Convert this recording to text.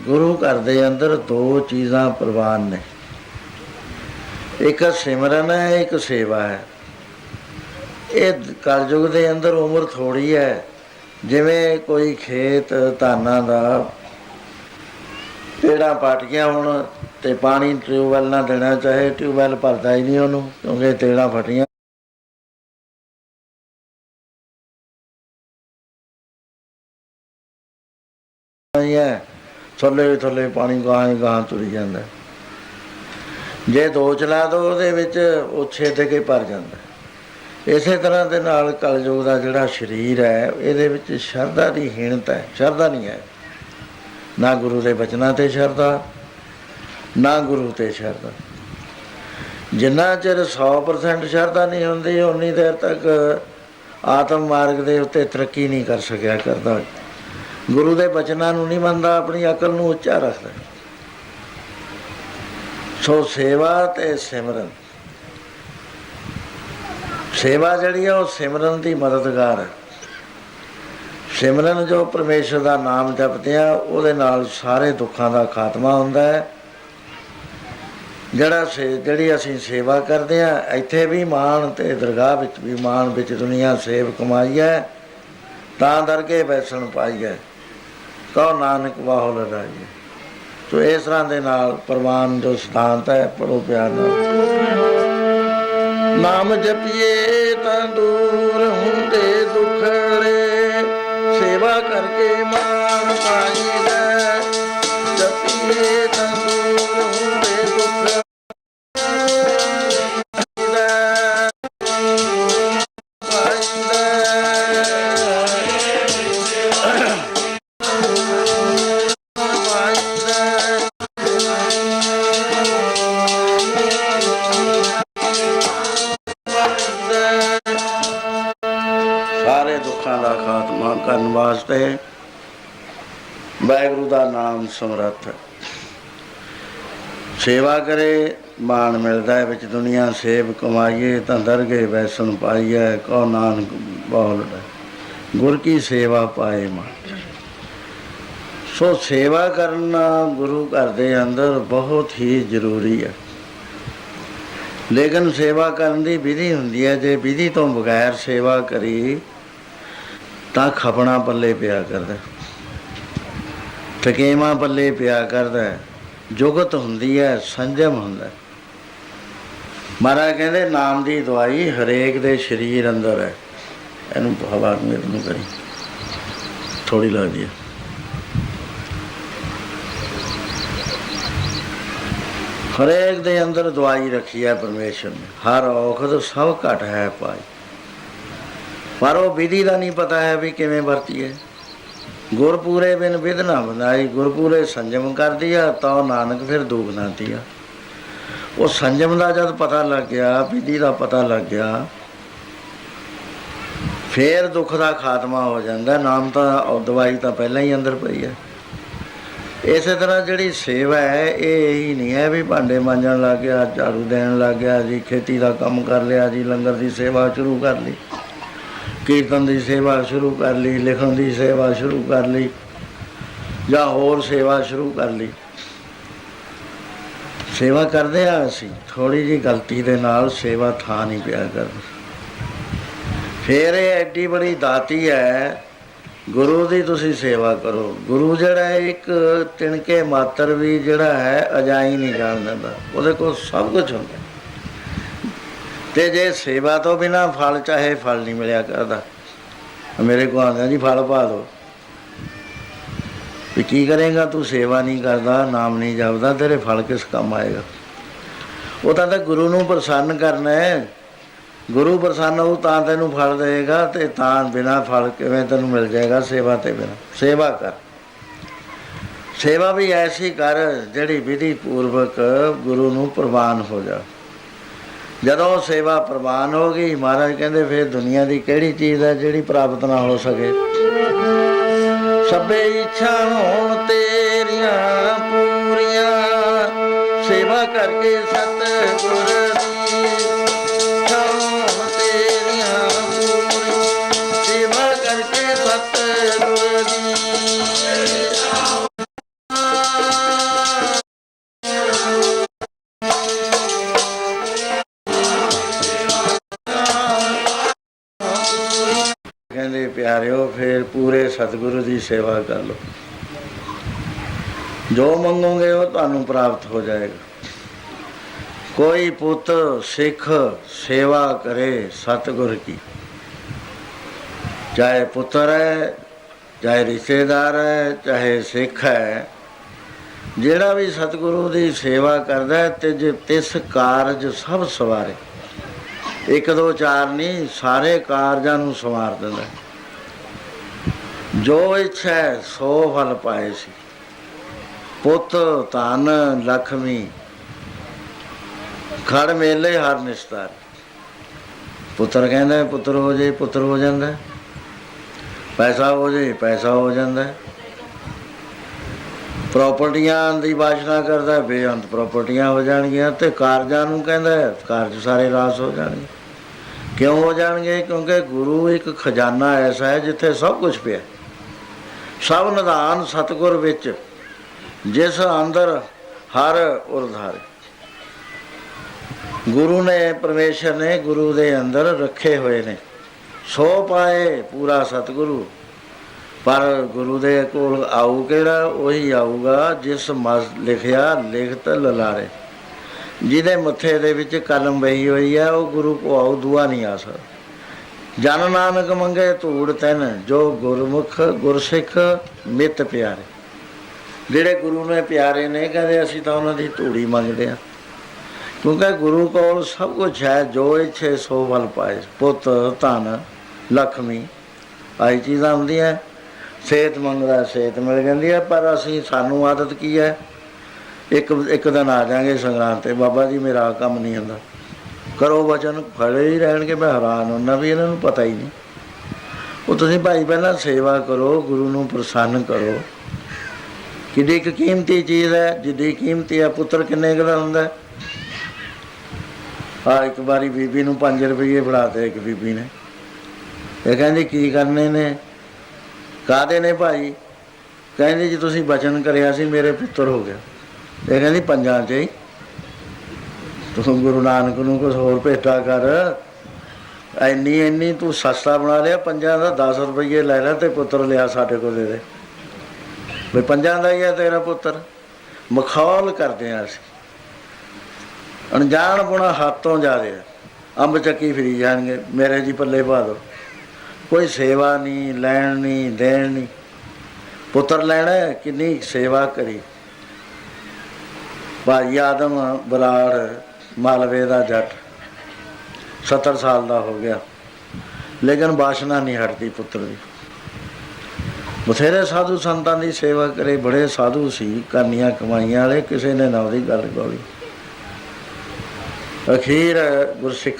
ਗੁਰੂ ਘਰ ਦੇ ਅੰਦਰ ਦੋ ਚੀਜ਼ਾਂ ਪ੍ਰਵਾਨ ਨੇ। ਇੱਕ ਸਿਮਰਨ ਹੈ, ਇੱਕ ਸੇਵਾ ਹੈ। ਇਹ ਕਲਯੁਗ ਦੇ ਅੰਦਰ ਉਮਰ ਥੋੜੀ ਹੈ। ਜਿਵੇਂ ਕੋਈ ਖੇਤ ਧਾਨਾਂ ਦਾ ਪੇੜਾ ਪਟ ਗਿਆ ਹੁਣ ਤੇ ਪਾਣੀ ਟਿਊਬਵੈਲ ਨਾ ਦੇਣਾ ਚਾਹੇ, ਟਿਊਬਵੈਲ ਭਰਦਾ ਹੀ ਨਹੀਂ ਉਹਨੂੰ, ਕਿਉਂਕਿ ਤੇੜਾ ਫਟੀਆਂ। ਥੱਲੇ ਥੱਲੇ ਪਾਣੀ ਗਾਂ ਹੀ ਗਾਂ ਤੁਰੀ ਜਾਂਦਾ। ਜੇ ਦੋ ਚਲਾ ਦੋ ਉਹਦੇ ਵਿੱਚ, ਉਹ ਛੇਦ ਕੇ ਭਰ ਜਾਂਦਾ। ਇਸੇ ਤਰ੍ਹਾਂ ਦੇ ਨਾਲ ਕਲਯੁਗ ਦਾ ਜਿਹੜਾ ਸਰੀਰ ਹੈ, ਇਹਦੇ ਵਿੱਚ ਸ਼ਰਧਾ ਦੀ ਹੀਣਤਾ ਹੈ, ਸ਼ਰਧਾ ਨਹੀਂ ਹੈ। ਨਾ ਗੁਰੂ ਦੇ ਬਚਨਾਂ ਤੇ ਸ਼ਰਧਾ, ਨਾ ਗੁਰੂ ਤੇ ਸ਼ਰਧਾ। ਜਿੰਨਾ ਚਿਰ 100% ਸ਼ਰਧਾ ਨਹੀਂ ਹੁੰਦੀ ਉਨੀ ਦੇਰ ਤੱਕ ਆਤਮ ਮਾਰਗ ਦੇ ਉੱਤੇ ਤਰੱਕੀ ਨਹੀਂ ਕਰ ਸਕਿਆ ਕਰਦਾ। ਗੁਰੂ ਦੇ ਬਚਨਾਂ ਨੂੰ ਨਹੀਂ ਮੰਨਦਾ, ਆਪਣੀ ਅਕਲ ਨੂੰ ਉੱਚਾ ਰੱਖਦਾ ਸੋ ਸੇਵਾ ਤੇ ਸਿਮਰਨ। ਸੇਵਾ ਜਿਹੜੀ ਆ, ਉਹ ਸਿਮਰਨ ਦੀ ਮਦਦਗਾਰ ਹੈ। ਸਿਮਰਨ ਜੋ ਪਰਮੇਸ਼ਰ ਦਾ ਨਾਮ ਜਪਦੇ ਆ, ਉਹਦੇ ਨਾਲ ਸਾਰੇ ਦੁੱਖਾਂ ਦਾ ਖਾਤਮਾ ਹੁੰਦਾ ਹੈ। ਜਿਹੜਾ ਸੇ, ਜਿਹੜੀ ਅਸੀਂ ਸੇਵਾ ਕਰਦੇ ਆ, ਇੱਥੇ ਵੀ ਮਾਣ ਤੇ ਦਰਗਾਹ ਵਿੱਚ ਵੀ ਮਾਣ ਵਿੱਚ ਦੁਨੀਆ ਸੇਵ ਕਮਾਈ ਹੈ, ਤਾਂ ਦਰਗੇ ਬੈਸਣ ਪਾਈ ਹੈ। ਕਹੋ ਨਾਨਕ ਵਾਹੁ ਲੜਾਈ ਸੋ ਇਸ ਤਰ੍ਹਾਂ ਦੇ ਨਾਲ ਪ੍ਰਵਾਨ ਜੋ ਸਿਧਾਂਤ ਹੈ ਪੜੋ ਪਿਆਰ ਨਾਲ। ਨਾਮ ਜਪੀਏ ਤਾਂ ਦੂਰ ਹੁੰਦੇ ਦੁਖੜੇ, ਸੇਵਾ ਕਰਕੇ ਮਾਨ ਸਾਰੇ ਦਾ ਖਾਤਮਾ ਕਰਨ ਵਾਸਤੇ ਵਾਹਿਗੁਰੂ ਦਾ ਨਾਮ ਸਮਰੱਥ। ਸੇਵਾ ਕਰੇ, ਮਾਣ ਮਿਲਦਾ ਹੈ ਵਿੱਚ ਦੁਨੀਆ, ਸੇਵ ਕਮਾਈਏ, ਤਾਂ ਦਰਗੇ ਵੈਸਣ ਪਾਈਏ ਕੋ ਨਾਨਕ ਬੋਲ ਗੁਰ ਕੀ ਸੇਵਾ ਪਾਏ ਮਾਨ। ਸੋ ਸੇਵਾ ਕਰਨਾ ਗੁਰੂ ਘਰ ਦੇ ਅੰਦਰ ਬਹੁਤ ਹੀ ਜ਼ਰੂਰੀ ਹੈ। ਲੇਕਿਨ ਸੇਵਾ ਕਰਨ ਦੀ ਵਿਧੀ ਹੁੰਦੀ ਹੈ, ਜੇ ਵਿਧੀ ਤੋਂ ਬਗੈਰ ਸੇਵਾ ਕਰੀ ਤਾਂ ਖਪਣਾ ਪੱਲੇ ਪਿਆ ਕਰਦਾ। ਠਕੇਮਾ ਪੱਲੇ ਪਿਆ ਕਰਦਾ। ਜੁਗਤ ਹੁੰਦੀ ਹੈ, ਸੰਜਮ ਹੁੰਦਾ ਮਹਾਰਾਜ ਕਹਿੰਦੇ, ਨਾਮ ਦੀ ਦਵਾਈ ਹਰੇਕ ਦੇ ਸਰੀਰ ਅੰਦਰ ਹੈ। ਇਹਨੂੰ ਹਵਾ ਨੂੰ ਕਰੀ। ਥੋੜੀ ਲੱਗਦੀ ਹੈ। ਹਰੇਕ ਦੇ ਅੰਦਰ ਦਵਾਈ ਰੱਖੀ ਹੈ ਪਰਮੇਸ਼ਰ ਨੇ। ਹਰ ਔਖਦ ਸਭ ਘਟ ਹੈ ਪਾਈ ਪਰ ਉਹ ਵਿਧੀ ਦਾ ਨਹੀਂ ਪਤਾ ਹੈ ਵੀ ਕਿਵੇਂ ਵਰਤੀਏ ਗੁਰਪੂਰੇ ਬਿਨ ਵਿਧ ਨਾ ਬਣਾਈ, ਗੁਰਪੂਰੇ ਸੰਜਮ ਕਰਦੀ ਆ ਤਾਂ ਨਾਨਕ ਫਿਰ ਦੁੱਖ ਨਾਤੀ ਆ ਉਹ ਸੰਜਮ ਦਾ ਜਦ ਪਤਾ ਲੱਗ ਗਿਆ, ਵਿਧੀ ਦਾ ਪਤਾ ਲੱਗ ਗਿਆ, ਫੇਰ ਦੁੱਖ ਦਾ ਖਾਤਮਾ ਹੋ ਜਾਂਦਾ। ਨਾਮ ਤਾਂ ਦਵਾਈ ਤਾਂ ਪਹਿਲਾਂ ਹੀ ਅੰਦਰ ਪਈ ਹੈ। ਇਸੇ ਤਰ੍ਹਾਂ ਜਿਹੜੀ ਸੇਵਾ ਹੈ, ਇਹ ਹੀ ਨਹੀਂ ਹੈ ਵੀ ਭਾਂਡੇ ਮਾਂਜਣ ਲੱਗ ਗਿਆ, ਝਾੜੂ ਦੇਣ ਲੱਗ ਗਿਆ, ਜੀ ਖੇਤੀ ਦਾ ਕੰਮ ਕਰ ਲਿਆ, ਜੀ ਲੰਗਰ ਦੀ ਸੇਵਾ ਸ਼ੁਰੂ ਕਰ ਲਈ। ਕੀਰਤਨ ਦੀ ਸੇਵਾ ਸ਼ੁਰੂ ਕਰ ਲਈ, ਲਿਖਣ ਦੀ ਸੇਵਾ ਸ਼ੁਰੂ ਕਰ ਲਈ, ਜਾਂ ਹੋਰ ਸੇਵਾ ਸ਼ੁਰੂ ਕਰ ਲਈ। ਸੇਵਾ ਕਰਦੇ ਆ ਅਸੀਂ ਥੋੜੀ ਜੀ ਗਲਤੀ ਦੇ ਨਾਲ ਸੇਵਾ ਥਾਂ ਨਹੀਂ ਪਿਆ ਕਰਦੀ। ਫੇਰ ਇਹ ਐਡੀ ਬੜੀ ਦਾਤੀ ਹੈ, ਗੁਰੂ ਦੀ ਤੁਸੀਂ ਸੇਵਾ ਕਰੋ। ਗੁਰੂ ਜਿਹੜਾ ਹੈ, ਇੱਕ ਤਿਣਕੇ ਮਾਤਰ ਵੀ ਜਿਹੜਾ ਹੈ ਅਜਾਈ ਨਹੀਂ ਜਾਣ ਦਿੰਦਾ। ਉਹਦੇ ਕੋਲ ਸਭ ਕੁਝ ਹੁੰਦਾ। ਤੇ ਜੇ ਸੇਵਾ ਤੋਂ ਬਿਨਾ ਫਲ ਚਾਹੇ ਫਲ ਨਹੀਂ ਮਿਲਿਆ ਕਰਦਾ ਮੇਰੇ ਕੋਲ ਆਂਦਾ ਜੀ ਫਲ ਪਾ ਦੋ ਵੀ ਕੀ ਕਰੇਗਾ ਤੂੰ, ਸੇਵਾ ਨਹੀਂ ਕਰਦਾ, ਨਾਮ ਨਹੀਂ ਜਪਦਾ, ਤੇਰੇ ਫਲ ਕਿਸ ਕੰਮ ਆਏਗਾ? ਉਹ ਤਾਂ ਤਾਂ ਗੁਰੂ ਨੂੰ ਪ੍ਰਸੰਨ ਕਰਨਾ ਹੈ। ਗੁਰੂ ਪ੍ਰਸੰਨ ਹੋਊ ਤਾਂ ਤੈਨੂੰ ਫਲ ਦੇਗਾ ਤੇ ਤਾਂ ਬਿਨਾ ਫਲ ਕਿਵੇਂ ਤੈਨੂੰ ਮਿਲ ਜਾਏਗਾ ਸੇਵਾ ਤੇ ਬਿਨਾ? ਸੇਵਾ ਕਰ। ਸੇਵਾ ਵੀ ਐਸੀ ਕਰ ਜਿਹੜੀ ਵਿਧੀ ਪੂਰਵਕ ਗੁਰੂ ਨੂੰ ਪ੍ਰਵਾਨ ਹੋ ਜਾ ਜਦੋਂ ਸੇਵਾ ਪ੍ਰਵਾਨ ਹੋ ਗਈ, ਮਹਾਰਾਜ ਕਹਿੰਦੇ ਫਿਰ ਦੁਨੀਆ ਦੀ ਕਿਹੜੀ ਚੀਜ਼ ਹੈ ਜਿਹੜੀ ਪ੍ਰਾਪਤ ਨਾ ਹੋ ਸਕੇ? ਸਭੇ ਇੱਛਾ ਹੋਣ ਤੇਰੀਆਂ ਪੂਰੀਆਂ, ਸੇਵਾ ਕਰਕੇ ਸਤਿਗੁਰ ਦੀ ਇੱਛਾ ਪਿਆਰਿਓ, ਫਿਰ ਪੂਰੇ ਸਤਿਗੁਰੂ ਦੀ ਸੇਵਾ ਕਰ ਲਓ। ਜੋ ਮੰਗੋਗੇ ਉਹ ਤੁਹਾਨੂੰ ਪ੍ਰਾਪਤ ਹੋ ਜਾਏਗਾ। ਕੋਈ ਪੁੱਤ ਸਿੱਖ ਸੇਵਾ ਕਰੇ ਸਤਿਗੁਰ ਕੀ। ਚਾਹੇ ਪੁੱਤਰ ਹੈ, ਚਾਹੇ ਰਿਸ਼ਤੇਦਾਰ ਹੈ, ਚਾਹੇ ਸਿੱਖ ਹੈ, ਜਿਹੜਾ ਵੀ ਸਤਿਗੁਰੂ ਦੀ ਸੇਵਾ ਕਰਦਾ ਹੈ ਤੇ ਜੇ ਤਿਸ ਕਾਰਜ ਸਭ ਸਵਾਰੇ। ਇੱਕ ਦੋ ਚਾਰ ਨਹੀਂ, ਸਾਰੇ ਕਾਰਜਾਂ ਨੂੰ ਸਵਾਰ ਦਿੰਦਾ ਜੋ ਇੱਛਾ ਹੈ, ਸੋ ਫਲ ਪਾਏ ਸੀ। ਪੁੱਤ ਧਨ ਲਖਮੀ ਖੜ ਮੇਲੇ ਹਰ ਨਿਸਤਾਰ। ਪੁੱਤਰ ਕਹਿੰਦਾ ਪੁੱਤਰ ਹੋ ਜੇ ਪੁੱਤਰ ਹੋ ਜਾਂਦਾ। ਪੈਸਾ ਹੋ ਜੇ ਪੈਸਾ ਹੋ ਜਾਂਦਾ। ਹੈ। ਪ੍ਰਾਪਰਟੀਆਂ ਦੀ ਬਾਸ਼ਨਾ ਕਰਦਾ ਬੇਅੰਤ ਪ੍ਰਾਪਰਟੀਆਂ ਹੋ ਜਾਣਗੀਆਂ ਤੇ ਕਾਰਜਾਂ ਨੂੰ ਕਹਿੰਦਾ ਕਾਰਜ ਸਾਰੇ ਰਾਸ ਹੋ ਜਾਣਗੇ। ਕਿਉਂ ਹੋ ਜਾਣਗੇ? ਕਿਉਂਕਿ ਗੁਰੂ ਇੱਕ ਖਜ਼ਾਨਾ ਐਸਾ ਹੈ ਜਿੱਥੇ ਸਭ ਕੁਝ ਪਿਆ। ਹੈ। ਸਭ ਨਿਧਾਨ ਸਤਿਗੁਰ ਵਿੱਚ, ਜਿਸ ਅੰਦਰ ਹਰ ਉਰਧਾਰੇ। ਗੁਰੂ ਨੇ, ਪਰਮੇਸ਼ਰ ਨੇ ਗੁਰੂ ਦੇ ਅੰਦਰ ਰੱਖੇ ਹੋਏ ਨੇ। ਸੋ ਪਾਏ ਪੂਰਾ ਸਤਿਗੁਰੂ, ਪਰ ਗੁਰੂ ਦੇ ਕੋਲ ਆਊ ਕਿਹੜਾ? ਉਹੀ ਆਊਗਾ ਜਿਸ ਮਸ, ਲਿਖਿਆ, ਲਿਖਤ ਲਲਾਰੇ। ਜਿਹਦੇ ਮੱਥੇ ਦੇ ਵਿੱਚ ਕਲਮ ਵਹੀ ਹੋਈ ਹੈ ਉਹ ਗੁਰੂ ਕੋ ਆਊ, ਦੁਆ ਨਹੀਂ ਆ ਸਕਦਾ। ਜਨ ਨਾਨਕ ਮੰਗੇ ਧੂੜ ਤੈਨ, ਜੋ ਗੁਰਮੁਖ ਗੁਰਸਿੱਖ ਮਿੱਤ ਪਿਆਰੇ। ਜਿਹੜੇ ਗੁਰੂ ਨੇ ਪਿਆਰੇ ਨੇ, ਕਹਿੰਦੇ ਅਸੀਂ ਤਾਂ ਉਹਨਾਂ ਦੀ ਧੂੜੀ ਮੰਗਦੇ ਆ ਕਿਉਂਕਿ ਗੁਰੂ ਕੋਲ ਸਭ ਕੁਝ ਹੈ, ਜੋ ਇੱਛੇ ਸੋ ਵਲ ਪਾਏ। ਪੁੱਤ, ਧਨ, ਲਖਮੀ ਆਈ ਚੀਜ਼ਾਂ ਹੁੰਦੀਆਂ। ਸਿਹਤ ਮੰਗਦਾ, ਸਿਹਤ ਮਿਲ ਜਾਂਦੀ ਹੈ, ਪਰ ਅਸੀਂ, ਸਾਨੂੰ ਆਦਤ ਕੀ ਹੈ? ਇੱਕ ਇੱਕ ਦਿਨ ਆ ਜਾਾਂਗੇ ਸੰਗਰਾਂਦ ਤੇ, ਬਾਬਾ ਜੀ, ਮੇਰਾ ਕੰਮ ਨਹੀਂ ਹੁੰਦਾ। ਕਰੋ ਵਚਨ ਖੜੇ ਹੀ ਰਹਿਣਗੇ, ਮੈਂ ਹੈਰਾਨ ਹੁੰਦਾ ਵੀ ਇਹਨਾਂ ਨੂੰ ਪਤਾ ਹੀ ਨਹੀਂ। ਉਹ ਤੁਸੀਂ ਭਾਈ ਪਹਿਲਾਂ ਸੇਵਾ ਕਰੋ, ਗੁਰੂ ਨੂੰ ਪ੍ਰਸੰਨ ਕਰੋ। ਕਿੱਡੀ ਕੁ ਕੀਮਤੀ ਚੀਜ਼ ਹੈ, ਜਿੱਡੀ ਕੀਮਤੀ ਆ ਪੁੱਤਰ ਕਿੰਨੇ ਕੁ ਦਾ ਹੁੰਦਾ ਆ ਇੱਕ ਵਾਰੀ ਬੀਬੀ ਨੂੰ 5 ਰੁਪਏ ਫੜਾਤੇ ਇੱਕ ਬੀਬੀ ਨੇ। ਇਹ ਕਹਿੰਦੀ, ਕੀ ਕਰਨੇ ਨੇ? ਕਾਦੇ ਨੇ ਭਾਈ? ਕਹਿੰਦੀ, ਜੀ ਤੁਸੀਂ ਬਚਨ ਕਰਿਆ ਸੀ, ਮੇਰੇ ਪੁੱਤਰ ਹੋ ਗਿਆ ਇਹ ਕਹਿੰਦੀ, ਪੰਜਾਂ ਚ ਹੀ। ਤੂੰ ਗੁਰੂ ਨਾਨਕ ਨੂੰ ਕੁਝ ਹੋਰ ਭੇਟਾ ਕਰ। ਐਨੀ ਐਨੀ ਤੂੰ ਸਸਤਾ ਬਣਾ ਲਿਆ ਪੰਜਾਂ ਦਾ 10 ਰੁਪਏ ਲੈ ਲੈ ਤੇ ਪੁੱਤਰ ਲਿਆ ਸਾਡੇ ਕੋਲ ਦੇ ਦੇ ਵੀ ਪੰਜਾਂ ਦਾ ਹੀ ਹੈ ਤੇਰਾ ਪੁੱਤਰ। ਮਖੌਲ ਕਰਦੇ ਆ ਅਸੀਂ। ਅਣਜਾਣ ਪੁਣਾ ਹੱਥੋਂ ਜਾਦੇ ਅੰਬ ਚੱਕੀ ਫਿਰੀ ਜਾਣਗੇ, ਮੇਰੇ ਜੀ ਪੱਲੇ ਪਾ ਦੋ। ਕੋਈ ਸੇਵਾ ਨਹੀਂ ਲੈਣ ਨਹੀਂ ਦੇਣ ਨਹੀਂ ਪੁੱਤਰ ਲੈਣਾ ਕਿੰਨੀ ਸੇਵਾ ਕਰੀ। ਭਾਈ ਆਦਮ, ਬਰਾੜ ਮਾਲਵੇ ਦਾ ਜੱਟ। 70 ਸਾਲ ਦਾ ਹੋ ਗਿਆ। ਲੇਕਿਨ ਬਾਸ਼ਨਾ ਨਹੀਂ ਹਟਦੀ ਪੁੱਤਰ ਦੀ। ਬਥੇਰੇ ਸਾਧੂ ਸੰਤਾਂ ਦੀ ਸੇਵਾ ਕਰੇ, ਬੜੇ ਸਾਧੂ ਸੀ, ਕਰਨੀਆਂ ਕਮਾਈਆਂ ਵਾਲੇ, ਕਿਸੇ ਨੇ ਨਾ ਉਹਦੀ ਗੱਲ ਗੋਲੀ। ਅਖੀਰ ਗੁਰਸਿੱਖ